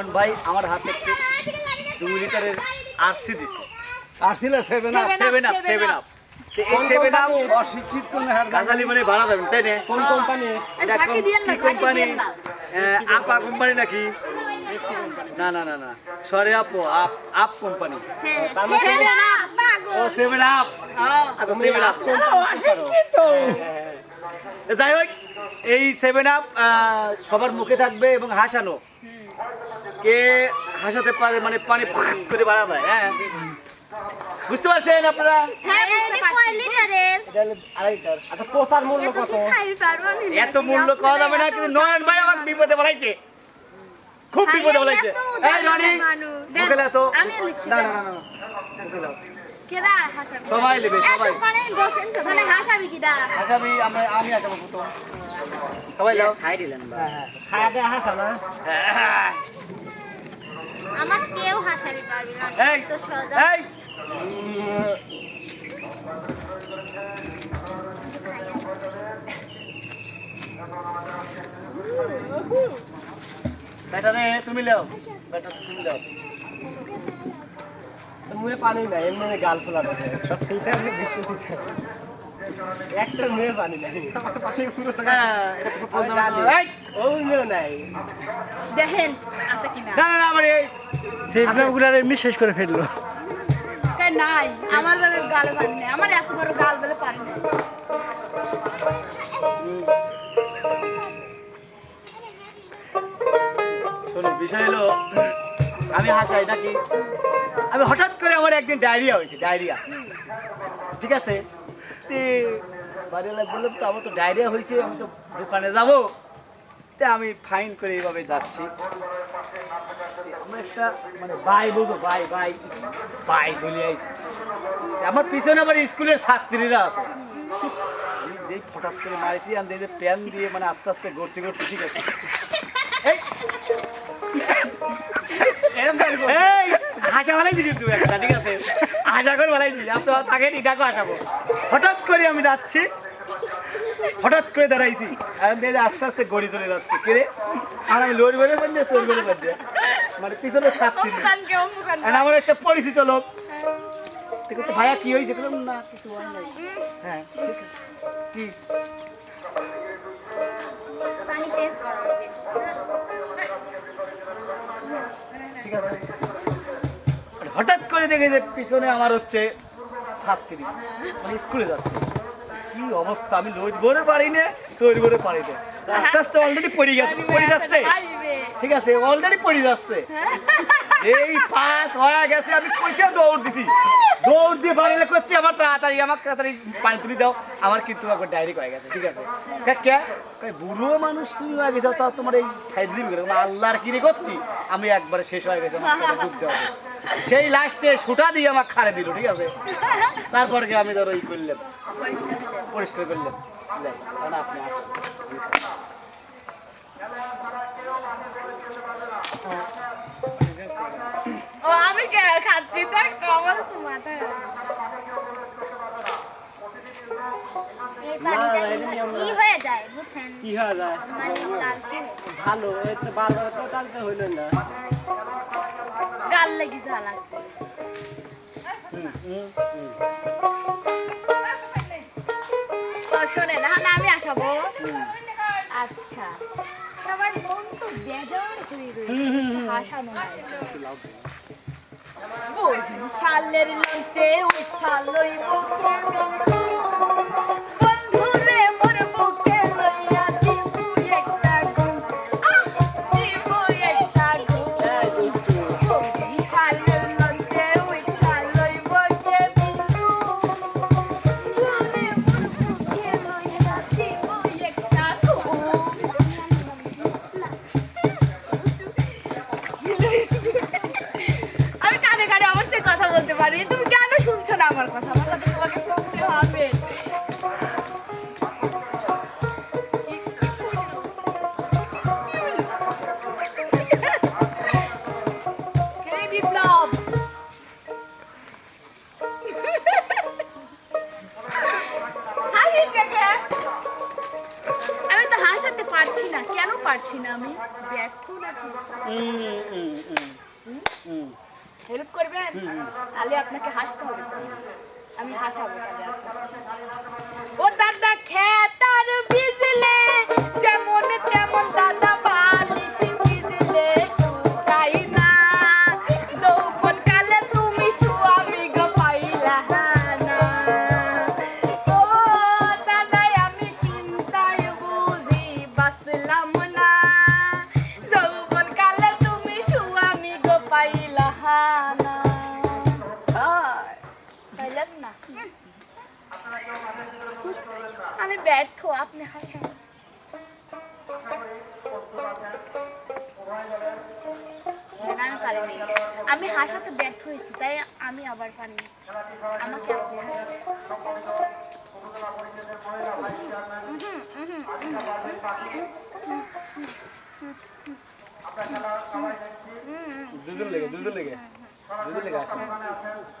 নয়ন ভাই আমার হাতে দুই লিটারের আরসি দিছে। আরসি না seven up seven up seven up এই সেভেন আপ অশিক্ষিত কোন গাজালি মানে ভাড়া দেবেন তাই না? কোন কোম্পানি এটা কি কোম্পানি আপা নাকি? না না না না। সরে আপো আপ আপ কোম্পানি ছেড়ে না পাগল। ও সেভেন আপ আচ্ছা সেভেন আপ যাই হোক এই সেভেন আপ সবার মুখে থাকবে এবং হাসানো। কে হাসাতে পারে মানে পানি করে বাড়া দেয় হ্যাঁ? বুঝতে পারছেন আপনারা? হ্যাঁ আচ্ছা পোষার মূল্য কত? এত মূল্য কওয়া যাবে না কিন্তু নয়ন ভাই আমাকে বিপদে বলাইছে খুব বিপদে বলাইছে এই রনি তো। না না না সবাই নেবে, সবাই। তাহলে হাসাবি হাসাবি আমি সবাই লাও দিলেন আমার কেউ হাসাবি পারবি না তো সোজা এই। বেটা রে তুমি লাও। বেটা তুমি লাও। মুখে পানি নাই এমনি গাল ফোলা আছে সব সেইটা আমি বুঝতে একটা মুখে পানি নাই। পানি পুরো হ্যাঁ, নাই। দেখেন আছে কিনা? না না না আমার এই সেগুলো এমনি শেষ করে ফেলল। নাই? আমার গাল আমার এত বড় গাল বলে শোনো বিষয় হলো আমি হাসাই নাকি আমি হঠাৎ করে আমার একদিন ডায়রিয়া হয়েছে ডায়রিয়া। ঠিক আছে? বাড়িওয়ালা বললাম তো আমার তো ডায়রিয়া হয়েছে আমি তো দোকানে যাব। তে আমি ফাইন করে এইভাবে যাচ্ছি। আমার একটা মানে বাই চলে আমার পিছনে আবার স্কুলের ছাত্রীরা আছে। যেই হঠাৎ করে মারিছি, আমি প্যান দিয়ে মানে আস্তে আস্তে গড়তে গড়তে ঠিক আছে। দিবি তুই একটা, ঠিক আছে? করে আপনার তাকে হঠাৎ করে আমি যাচ্ছি। হঠাৎ করে দাঁড়াইছি। আর দেখি আস্তে আস্তে গড়ি চলে যাচ্ছে। কে রে? আর আমি লোড বেড়ে পারবে তোর বেড়ে পারবে মানে পিছনে সাতটি আর আমার একটা পরিচিত লোক। তো ভাইয়া কি হয়েছে? না কিছু হ্যাঁ কি? ঠিক আছে। হঠাৎ করে দেখে যে পিছনে আমার হচ্ছে ছাত্রী। মানে স্কুলে যাচ্ছে। কি অবস্থা? আমি লোড করে পারি না চোর করে পারি না আস্তে আস্তে অলরেডি পড়ে গেছে পড়ে যাচ্ছে। ঠিক আছে অলরেডি পড়ে যাচ্ছে। এই পাস হয়ে গেছে আমি পয়সা দৌড় দিছি। দৌড় দিয়ে বাড়িলে করছি আমার তাড়াতাড়ি আমার তাড়াতাড়ি পানি তুলি দাও। আমার কিন্তু একবার ডাইরেক্ট হয়ে গেছে, ঠিক আছে? কে- কে? বুড়ো মানুষ তুমি হয়ে গেছো তা তোমার এই ফাইজলিম করে আল্লাহর কিনে করছি? আমি একবারে শেষ হয়ে গেছে, আমার পেটে দেওয়া সেই লাস্টে সুটা দিয়ে আমার খাড়ে দিল, ঠিক আছে? তারপর কি আমি ধরো ই করলাম। পরিষ্কার করলাম। আপনি আসুন। খাচ্ছি দেখ মাথায়। এই হয়ে যায় বুঝছেন? কি হয়ে যায়? মানে হয়ে যায়। ভালো এই তো বারবার তো টানতে হইল না। গাল লেগে যা লাগবে। ও শোনেন না আমি আসাবো। আচ্ছা। সবার মন তো বেজার করে হাসানো বরিশালের লঞ্চে উঠা লইব বন্ধুরে হাসাতে ব্যর্থ হয়েছি তাই আমি আবার পানি আমাকে দুজন লেগে দুজন লেগে। দুজন লেগে আসে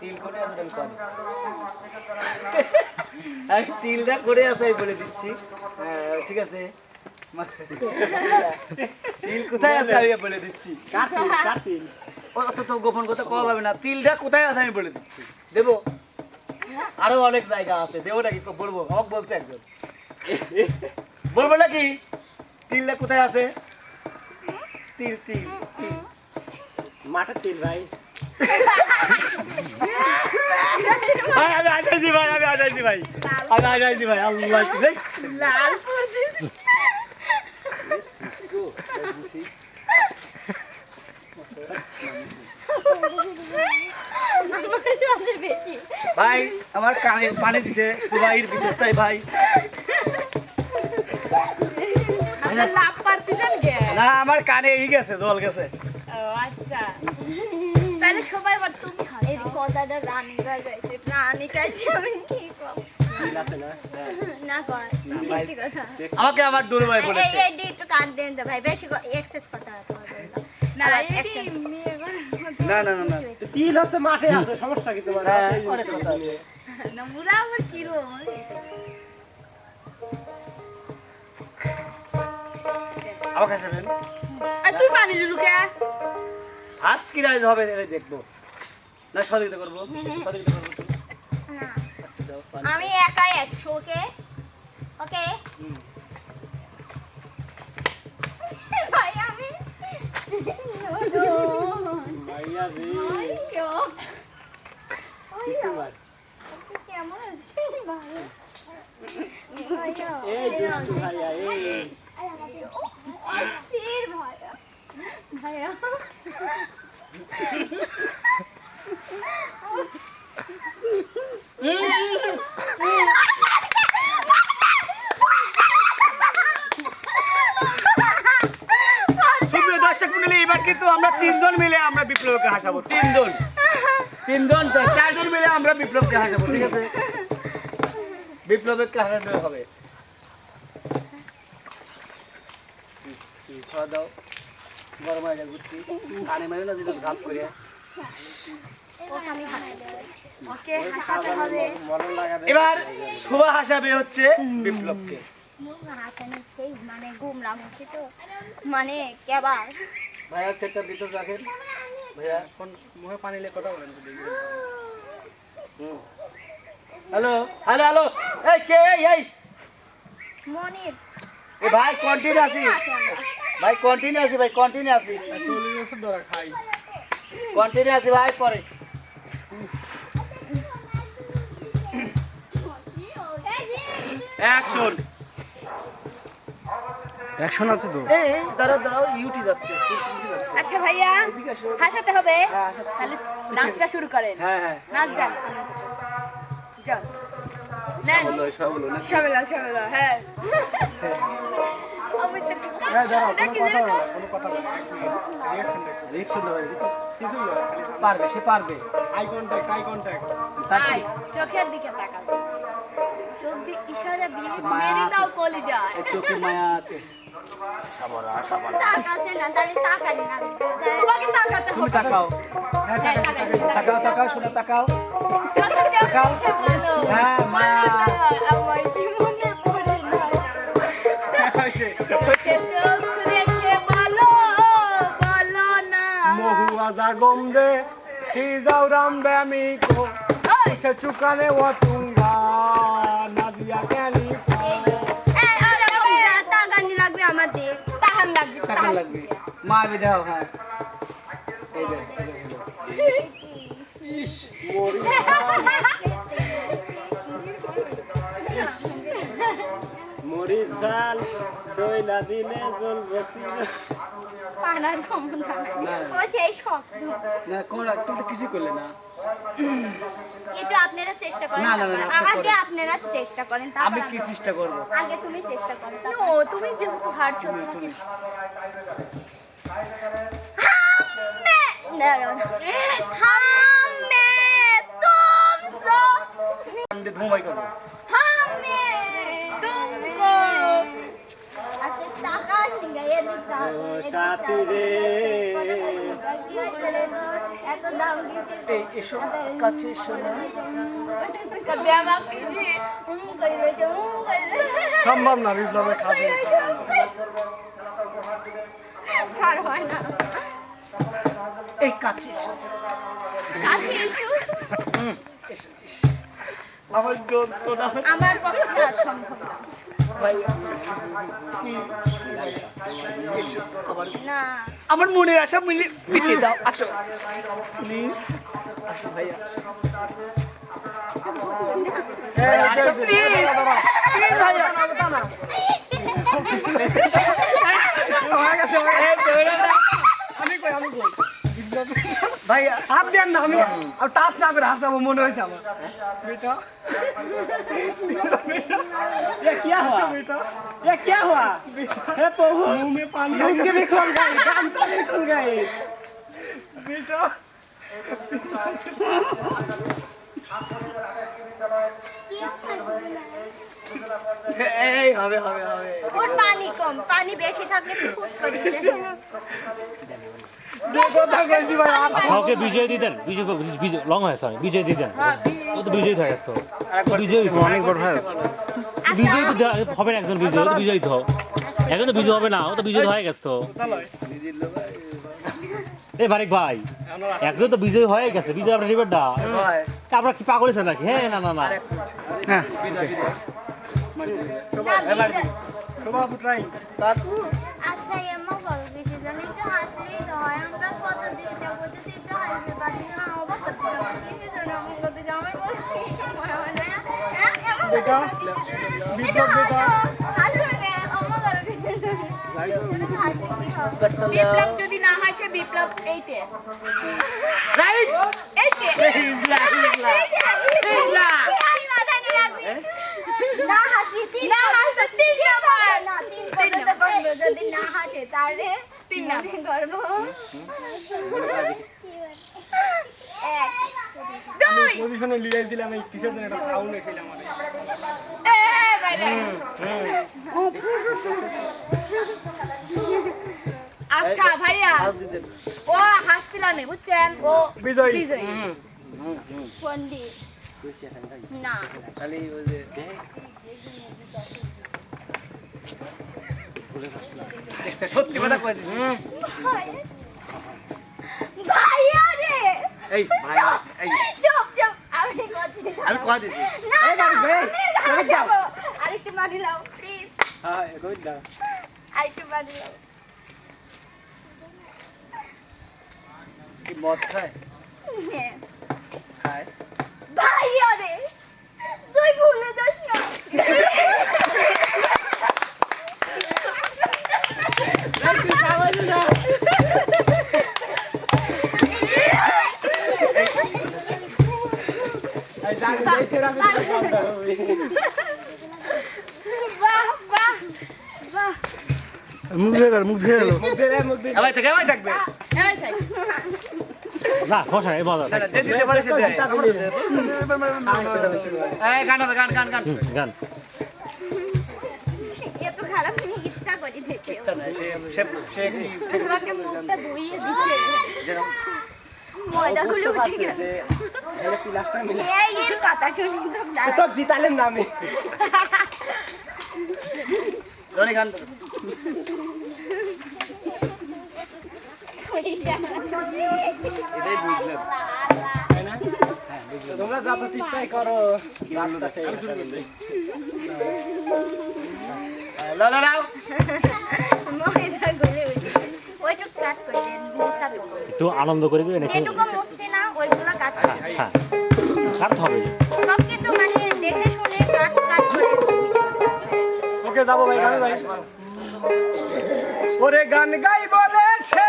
তিল করে আমি আমি করে আমি তিলটা করে আছে আমি বলে দিচ্ছি। ঠিক আছে। তিল কোথায় আছে আমি বলে দিচ্ছি। কাতিল কাতিল অত তো গোপন কথা কওয়া যাবে না। তিলটা কোথায় আছে আমি বলে দিচ্ছি। দেবো? আরও অনেক জায়গা আছে। দেবো নাকি? বলব আমাকে বলতে একজন। বলব নাকি? তিলটা কোথায় আছে? তিল তিল তিল। মাঠের তিল, ভাই। আমি আসাইছি ভাই, আমি আসাইছি ভাই। আমি আসাইছি ভাই। আল্লাহ কি দেখ লাল পড়ছিস ভাই আমার কানে পানি দিছে। সুবাইর বিশেষ চাই ভাই। কে না আমার কানে ই গেছে জল গেছে। ও আচ্ছা। তাহলে সবাই এবার তুমি এই কথাটা রানী গাইছে রানী গাইছে আমি কি হ্যাঁ। আমাকে আমার দুর ভাই এই বলেছে এই একটু কাট দেন তো ভাই বেশি এক্সেস কথা না না না তিল হচ্ছে মাঠে আছে সমস্যা কি তোমার? হ্যাঁ, অনেক কথা না মুরা আবার কিরম আমার কাছে নেন। তুই পানি দিলু কে? আজ কি রাইজ হবে এটা দেখব। না সহযোগিতা করব? সহযোগিতা করব আচ্ছা। আমি একাই একশো ওকে? ওকে? ভাইয়া এই দুষ্টু ভাইয়া এই অস্থির ভাইয়া ভাইয়া সুপ্রিয় দর্শক মন্ডলী এবার কিন্তু আমরা তিনজন মিলে আমরা বিপ্লবকে হাসাবো তিনজন। তিনজন চার- চারজন মিলে আমরা বিপ্লবকে হাসাবো ঠিক আছে? বিপ্লবকে হাসানো হবে। খাওয়া দাও। গরম হয়ে যাবে বুঝছি কানে মারি না দিলে ঘাপ করে এবার শুভ হাসাবে হচ্ছে বিপ্লবকে। মানে গুমরাম হচ্ছে তো মানে কেবার ভাইয়া সেটটা ভিতর রাখেন। ভাইয়া কোন মুখে পানি নিয়ে কথা বলেন হ্যালো হ্যালো হ্যালো এই কে এই মনির। এ ভাই কন্টিনিউ আছি। ভাই কন্টিনিউ আছি ভাই কন্টিনিউ আছি। খাই। কন্টিনিউ আছি ভাই পরে। অ্যাকশন অ্যাকশন আছে তো? এই দাঁড়াও দাঁড়াও ইউটি যাচ্ছে আচ্ছা ভাইয়া হাসাতে হবে? হ্যাঁ, তাহলে নাচটা শুরু করেন। হ্যাঁ হ্যাঁ। নাচ যান। যাও। নেন। সবেলা সবেলা হ্যাঁ। হ্যাঁ পারবে সে পারবে। আই কন্ট্যাক্ট আই কন্ট্যাক্ট চোখের দিকে তাকাও। চোখ দিয়ে ইশারা দিয়ে মায়া মেরে দাও কলি চোখে মায়া আছে। আগম সি যাও রাম দে আমি কো চুকালে ও তুঙ্গা নাদিয়াকে লাগবে। মা বিদাও হ্যাঁ। মরি জাল দইলা দিনে জল বসি পানার কম না। না। ও সেই শখ না কোন তুমি কিছু করলে না। এটা আপনারা চেষ্টা করেন। না না আগে আপনারা চেষ্টা করেন আমি কি চেষ্টা করব? আগে তুমি চেষ্টা করো নো তুমি যেহেতু হারছো তুমি হামে তুমসো আমি ধুমাই করব। সাথী। সম্ভব না বিপ্লবের খাবে এই কাছে। আমার যন্ত্রণা আমার পক্ষে সম্ভব না আমার মনে মনের আশা মিলে মিটিয়ে দাও আসো। প্লিজ আসো ভাই হাত দেন না আমি আমি টাচ না করে হাসাবো মনে হয়েছে আমার বেটা ये क्या हुआ बेटा ये क्या हुआ हे प्रभु मुंह में पानी लुंगी भी खुल गई गामछा भी खुल गई बेटा এই হবে হবে হবে। ওর পানি কম পানি বেশি থাকলে ফুট করে। আচ্ছা ওকে বিজয় দিতেন বিজয় বিজয় লং বিজয় দিতেন ও তো বিজয় হয়ে গেছে তো। বিজয় অনেক বড় হয়ে বিজয় তো হবে না একজন বিজয় ও তো বিজয়ী তো। এখন তো বিজয় হবে না ও তো বিজয় হয়ে গেছে তো। এই বারিক ভাই একজন তো বিজয় হয়ে গেছে বিজয় আপনার রিবার দা ভাই, আপনার কি পাগলেছেন নাকি? হ্যাঁ না না না। আরেক মিনিট। বিদায়, বিদায়। শোভা পুত্রাই এমন বলো বেশি জন একটু হাসলেই তো হয়। আমরা কত দিন যাব তো একটু হাসতে পারছি না অবাক করতে পারব কিছু জন এমন করতে যে আমার বলছি না। এমন বেটা একটু হাসো হবে বিপ্লব এইতে রাইট এইতে না হাসি না হাসলে তিন নাম্বার না তিন পর্যন্ত করব যদি না হাসে তাহলে তিন না করব এক। দুই পজিশনে লিয়েছিলাম এই কিসের জন্য একটা সাউন্ড এসেছিল আমাদের। এ বাইরে আচ্ছা ভাইয়া। ও হাসপিলা নেই বুঝছেন? ও বিজয়ী। বিজয়ী। পন্ডিত না। খালি ওই যে সত্যি কথা কয়ে দিছি। ভাইয়া রে! এই ভাই এই। চুপ চুপ। আমি করছি আমি কয়ে দিছি। না না আরেকটু মারি লাও প্লিজ হ্যাঁ কই দাও আরেকটু মারি লাও কি মদ খায়? হ্যাঁ। খায়? ভাইয়া রে তুই ভুলে যাস না। মুখ ধরে মুখ ধরে মুখ ধরে মুখ ধরে ভাই থাকবে? এই থাক। না খসা এই মজা যে দিতে পারে সে দেয়। এই গান হবে গান গান। গান। গান জিতালেন না আমি। রনি গান। এটাই বুঝলাম হ্যাঁ তোমরা যত চেষ্টাই করো একটু আনন্দ করে দিবেন হ্যাঁ কাটতে হবে। সব মানে দেখে শুনে কাট কাট করে ওকে যাব ভাই গানে ওরে গান গাই বলে সে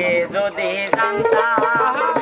আগে যদি জানতাম।